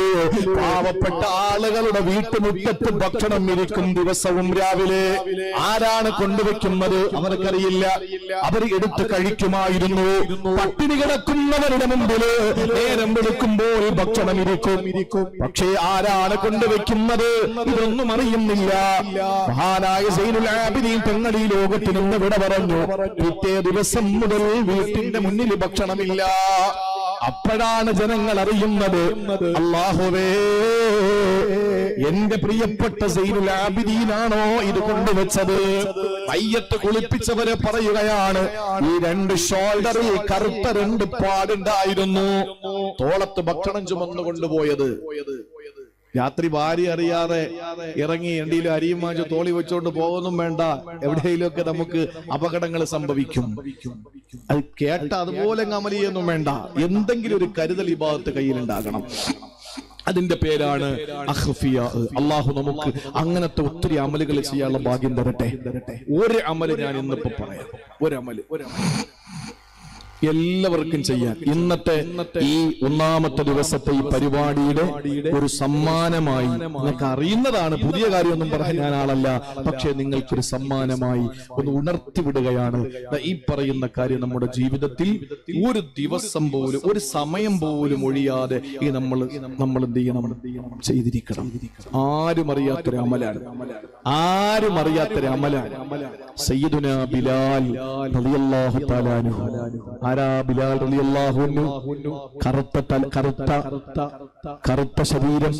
പാവപ്പെട്ട ആളുകളുടെ വീട്ടുമുറ്റത്ത് ഭക്ഷണം ഇരിക്കും ദിവസവും രാവിലെ. ആരാണ് കൊണ്ടുവെക്കുന്നത് അവർക്കറിയില്ല. അവർ എടുത്ത് കഴിക്കുമായിരുന്നു. പട്ടിണി കിടക്കുന്നവരുടെ മുമ്പിൽ നേരം വെളുക്കുമ്പോൾ ഭക്ഷണം ഇരിക്കും. പക്ഷേ ആരാണ് കൊണ്ടുവെക്കുന്നത് ഇതൊന്നും അറിയുന്നില്ല. മഹാനായ സൈനുൽ ആബിദീൻ തങ്ങൾ ലോകത്തിൽ നിന്ന് വിട പറഞ്ഞു. പിറ്റേ ദിവസം മുതൽ വീട്ടിന്റെ മുന്നിൽ ഭക്ഷണമില്ല. അപ്പോഴാണ് ജനങ്ങൾ അറിയുന്നത്. അള്ളാഹുവേ എന്റെ പ്രിയപ്പെട്ട സൈനുൽ ആബിദീനാണോ ഇത് കൊണ്ടുവച്ചത്? മയ്യത്ത് കുളിപ്പിച്ചവരെ പറയുകയാണ് ഈ രണ്ട് ഷോൾഡറിൽ കറുത്ത രണ്ട് പാടുണ്ടായിരുന്നു. തോളത്ത് ഭക്ഷണം ചുമന്നു കൊണ്ടുപോയത് രാത്രി ഭാര്യ അറിയാതെ ഇറങ്ങി എന്തെങ്കിലും അരിയും വാങ്ങിച്ച് തോളി വെച്ചോണ്ട് പോകുന്നും വേണ്ട. എവിടെയെങ്കിലുമൊക്കെ നമുക്ക് അപകടങ്ങൾ സംഭവിക്കും. അത് കേട്ട അതുപോലെ അമലിയൊന്നും വേണ്ട. എന്തെങ്കിലും ഒരു കരുതൽ ഈ ഭാഗത്ത് കയ്യിലുണ്ടാകണം. അതിന്റെ പേരാണ് അഹ്ഫിയ അള്ളാഹു നമുക്ക് അങ്ങനത്തെ ഒത്തിരി അമലുകൾ ചെയ്യാനുള്ള ഭാഗ്യം തരട്ടെ. ഒരു അമൽ ഞാൻ ഇന്നിപ്പോ പറയാം. ഒരു അമൽ ഒരു അമൽ എല്ലാവർക്കും ചെയ്യാൻ. ഇന്നത്തെ ഈ ഒന്നാമത്തെ ദിവസത്തെ ഈ പരിപാടിയുടെ ഒരു സമ്മാനമായി നിങ്ങൾക്ക് അറിയുന്നതാണ്. പുതിയ കാര്യമൊന്നും പറഞ്ഞ ഞാൻ ആളല്ല പക്ഷെ നിങ്ങൾക്കൊരു സമ്മാനമായി ഒന്ന് ഉണർത്തി വിടുകയാണ് ഈ പറയുന്ന കാര്യം നമ്മുടെ ജീവിതത്തിൽ ഒരു ദിവസം പോലും ഒരു സമയം പോലും ഒഴിയാതെ ഈ നമ്മൾ നമ്മൾ എന്ത് ചെയ്യണം? ചെയ്തിരിക്കണം. ആരും അറിയാത്തൊരു അമലാണ്. ആരും അറിയാത്തൊരു അമലാണ്. സയ്യിദുന ബിലാൽ റളിയല്ലാഹു തആല ആരാ ബിലാൽ കറുത്ത കറുത്ത കറുത്ത ശരീരം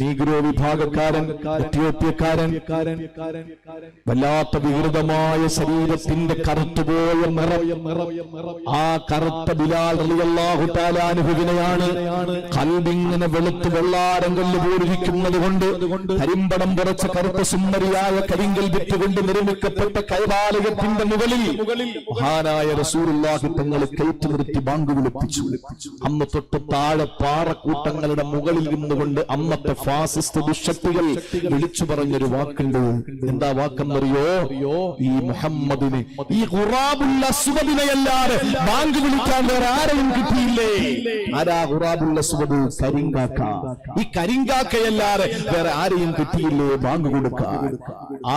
നീഗ്രോ വിഭാഗക്കാരൻ എത്യോപ്യക്കാരൻ വല്ലാത്ത വികൃതമായ ശരീരത്തിന്റെ കറുത്തുപോയ നിറം. ആ കറുത്ത ബിലാൽ റളിയല്ലാഹു തആല അൻഹുവിനെയാണ് കൽബിങ്ങനെ വെളുത്ത് വെള്ളാരം കല്ല് പോലിരിക്കുന്നത് കൊണ്ട് കരിമ്പടം പുറച്ച കറുത്ത സുന്ദരിയായ കരിങ്കൽ വിറ്റുകൊണ്ട് നിർമ്മിക്കപ്പെട്ട കൈവാലയത്തിന്റെ മുകളിൽ മഹാനായ റസൂലുള്ളാഹി തങ്ങളെ കയറ്റി നിർത്തി ബാങ്ക് വിളിപ്പിച്ചു. അന്ന് തൊട്ട് താഴെ പാറക്കൂട്ടങ്ങളുടെ മുകളിൽ നിന്നുകൊണ്ട് അന്നത്തെ ഫാസിസ്റ്റ് ദുശക്തികൾ വിളിച്ചു പറഞ്ഞൊരു വാക്കുണ്ട്. എന്താ വാക്കെന്നറിയോ? ഈ മുഹമ്മദിനെ ഈ ഖുറാബുൽ അസ്വദിനെയല്ലാതെ ബാങ്ക് വിളിക്കാൻ വേറെ ആരെയും കിട്ടിയില്ലേ? ആരാ ഖുറാബുൽ അസ്വദ്? കരിങ്കാക്ക. ഈ കരിങ്കാക്കയല്ലാതെ വേറെ ആരെയും കിട്ടിയില്ലേ ബാങ്ക് കൊടുക്കാൻ?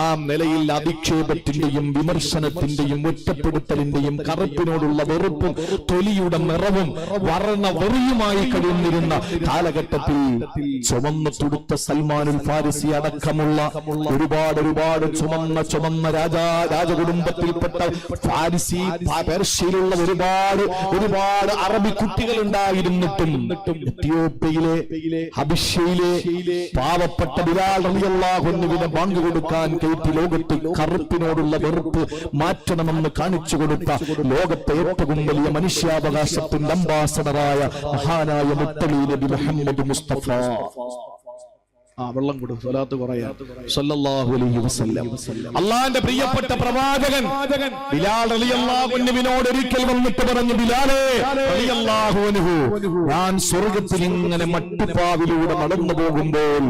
ആ നിലയിൽ അധിക്ഷേപത്തിന്റെയും വിമർശനത്തിന്റെയും ഒറ്റപ്പെടുത്തലിന്റെയും കറുപ്പിനോടുള്ള വെറുപ്പും തൊലിയുടെ നിറവും വർണ വെറിയുമായി കഴിയുന്നിരുന്ന കാലഘട്ടത്തിൽ ചുമന്ന തുടുത്ത സൽമാനുൽ ഫാരിസി അടക്കമുള്ള ഒരുപാട് ഒരുപാട് ചുമന്ന ചുമന്ന രാജാ രാജകുടുംബത്തിൽപ്പെട്ട ഫാരിസി പേർഷ്യയിലുള്ള ഒരുപാട് ഒരുപാട് അറബി കുട്ടികൾ ഉണ്ടായിരുന്നിട്ടും എത്യോപ്യയിലെ ഹബിഷ്യയിലെ പാവപ്പെട്ട ബിലാൽ റളിയല്ലാഹുവിനെ ബാങ്ക് കൊടുക്കാൻ കയറ്റി ലോകത്ത് കറുപ്പിനോടുള്ള വെറുപ്പ് മാറ്റണമെന്ന് കാണിച്ചു കൊടുത്ത ലോകത്തെ ഏറ്റവും വലിയ മനുഷ്യാവകാശത്തിന്റെ അംബാസഡറായ മഹാനായ മുത്തലി നബി മുഹമ്മദ് മുസ്തഫ. ആ വെള്ളം കൊടുക്കും സ്വലാത്ത് കുറയാ സല്ലല്ലാഹു അലൈഹി വസല്ലം. അള്ളാന്റെ പ്രിയപ്പെട്ട പ്രവാചകൻ ബിലാൽ റളിയല്ലാഹു അൻഹുവിനോട് ഒരിക്കൽ വന്നിട്ട് പറഞ്ഞു ബിലാലേ റളിയല്ലാഹു അൻഹു ഞാൻ സ്വർഗത്തിൽ ഇങ്ങനെ മട്ടുപാവിലൂടെ നടന്നു പോകുമ്പോൾ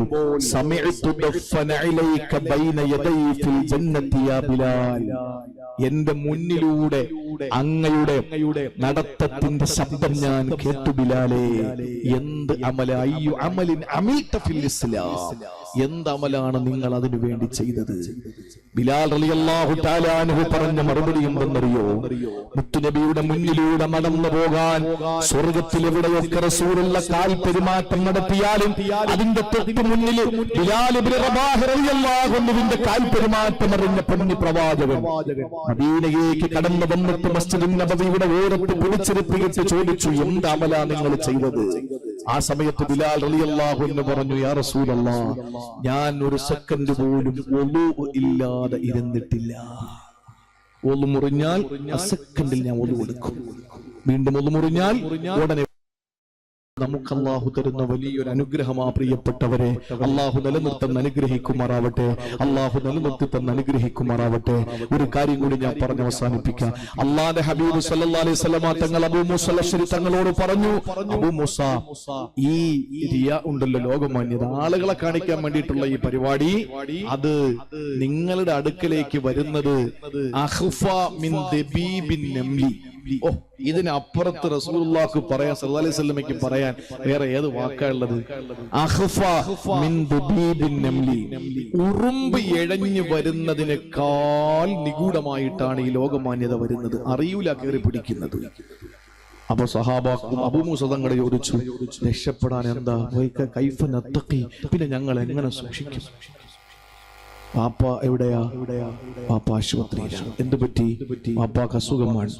സമിഅതു ദഫന ഇലൈക ബൈന യദൈ ഫിൽ ജന്നതി യാ ബിലാൽ. എന്റെ മുന്നിലൂടെ അങ്ങയുടെ നടത്തത്തിന്റെ ശബ്ദം ഞാൻ കേട്ടു ബിലാലേ. എന്ത് അമല? അയ്യു അമലിൻ ഇസ്ലാം. എന്ത് അമലാണ് നിങ്ങൾ അതിനു വേണ്ടി ചെയ്തത്? ബിലാൽ റളിയല്ലാഹു തആല അൻഹു പറഞ്ഞ മറുപടി എന്തെന്നറിയോ മുത്തുനബിയുടെ മുന്നിലൂടെ നടന്നു പോകാൻ സ്വർഗത്തിൽ എവിടെയൊക്കെ റസൂലുള്ള കാൽ പെരുമാറ്റം നടത്തിയാലും അതിന്റെ തൊട്ട് മുന്നിൽ ബിലാൽ ഇബ്നു റബാഹ് റളിയല്ലാഹു അൻഹുവിന്റെ കാൽ പെരുമാറ്റം അറിഞ്ഞ പൊന്നി പ്രവാചകൻ മദീനയിലേക്ക് കടന്നു വന്നിട്ട് മസ്ജിദുൻ നബവിയുടെ ഓരത്ത് പിടിച്ചെടുത്തിട്ട് ചോദിച്ചു എന്താമല നിങ്ങൾ ചെയ്തത്? ആ സമയത്ത് ബിലാൽ റളിയല്ലാഹു എന്ന് പറഞ്ഞു യാ റസൂലല്ലാ ഞാൻ ഒരു സെക്കൻഡ് പോലും വുളു ഇല്ലാതെ ഇരുന്നിട്ടില്ല. വുളു മുറിഞ്ഞാൽ സെക്കൻഡിൽ ഞാൻ വുളു എടുക്കും. വീണ്ടും വുളു മുറിഞ്ഞാൽ ഉടനെ നമുക്ക് അള്ളാഹു തരുന്ന വലിയൊരു അനുഗ്രഹമാ പ്രിയപ്പെട്ടവരെ അള്ളാഹു നിലനിർത്തുന്ന അനുഗ്രഹിക്കുമാറാവട്ടെ അള്ളാഹു നിലനിർത്തി തന്ന് അനുഗ്രഹിക്കുമാറാവട്ടെ. ഒരു കാര്യം കൂടി ഞാൻ പറഞ്ഞു അവസാനിപ്പിക്കാം. അള്ളാന്റെ ഹബീബ് അലൈഹി തങ്ങൾ അബൂ തങ്ങളോട് പറഞ്ഞു ഈ റിയ ഉണ്ടല്ലോ ലോകമാന്യത. ആളുകളെ കാണിക്കാൻ വേണ്ടിയിട്ടുള്ള ഈ പരിപാടി അത് നിങ്ങളുടെ അടുക്കലേക്ക് വരുന്നത് മിൻ ദബീബിൻ നംലി. ഓ ഇതിനപ്പുറത്ത് റസൂലുള്ളാഹിക്ക് പറയാൻ സല്ലല്ലാഹു അലൈഹി വസല്ലമയ്ക്ക് പറയാൻ വേറെ ഏത് വാക്കാ ഉള്ളത്? അഖ്ഫ മിൻ ദുബീബിൻ നംലി. ഉറുമ്പ് എഴഞ്ഞു വരുന്നതിനേക്കാൾ നിഗൂഢമായിട്ടാണ് ഈ ലോകമാന്യത വരുന്നത്. അറിയൂല കയറി പിടിക്കുന്നത്. അപ്പൊ സഹാബാക്കും അബൂമുസതങ്ങളെ ചോദിച്ചു രക്ഷപ്പെടാൻ എന്താ? പിന്നെ ഞങ്ങൾ എങ്ങനെ സൂക്ഷിക്കും? പാപ്പ എവിടെയാ? പാപ്പ ആശുപത്രിയിലാണ് എന്തുപറ്റി പാപ്പാക്ക് അസുഖമാണ്.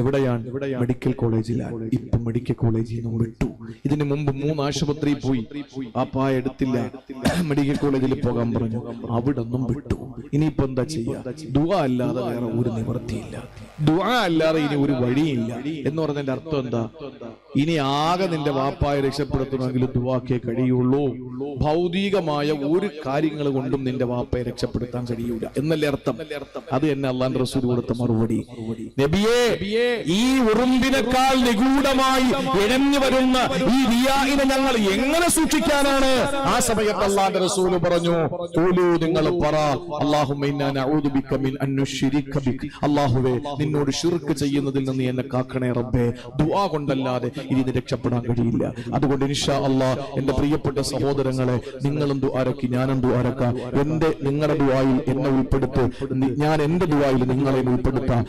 എവിടെയാണ്? മെഡിക്കൽ കോളേജിലാണ്. ഇപ്പൊ മെഡിക്കൽ കോളേജിൽ നിന്ന് വിട്ടു. ഇതിനു മുമ്പ് മൂന്ന് ആശുപത്രിയിൽ പോയി. പാപ്പ എടുത്തില്ല. മെഡിക്കൽ കോളേജിൽ പോകാൻ പറഞ്ഞു. അവിടെ ഒന്നും വിട്ടു. ഇനിയിപ്പോ എന്താ ചെയ്യാ? ദുആ അല്ലാതെ വേറെ ഒരു നിവൃത്തിയില്ല. ദുആ അല്ലാതെ ഇനി ഒരു വഴിയില്ല. എന്ന് പറഞ്ഞതിന്റെ അർത്ഥം എന്താ? ഇനി ആകെ നിന്റെ വാപ്പായെ രക്ഷപ്പെടുത്തണമെങ്കിൽ ദുവാക്കേ കഴിയുള്ളൂ. ഭൗതികമായ ഒരു കാര്യങ്ങൾ കൊണ്ടും നിന്റെ വാപ്പയെ രക്ഷപ്പെടുത്താൻ കഴിയൂല എന്നല്ലേ അർത്ഥം. അത് എന്നെ അള്ളാൻ റസൂൽ കൊടുത്ത മറുപടി. നബിയെ ഈ ഉറുമ്പിനേക്കാൾ നിഗൂഢമായി ഇഴഞ്ഞു വരുന്ന ഈ റിയാഇനെ ഞങ്ങൾ എങ്ങനെ സൂക്ഷിക്കാനാണ്? ആ സമയത്ത് അള്ളാന്റെ റസൂൽ പറഞ്ഞു കൂലൂ നിങ്ങൾ പറ അല്ലാഹുവേ നിന്നോട് ശിർക്ക് ചെയ്യുന്നതിൽ നിന്ന് എന്നെ കാക്കണേ റബ്ബേ. ദുആ കൊണ്ടല്ലാതെ ഇനി രക്ഷപ്പെടാൻ കഴിയില്ല. അതുകൊണ്ട് ഇൻഷാ അല്ല എന്റെ പ്രിയപ്പെട്ട സഹോദരങ്ങളെ നിങ്ങളും ദുആരക്കി ഞാനും ദുആരക്ക എന്റെ നിങ്ങളുടെ ദുആയിൽ എന്നെ ഉൾപ്പെടുത്ത്. ഞാൻ എന്റെ ദുആയിൽ നിങ്ങളെ ഉൾപ്പെടുത്താം.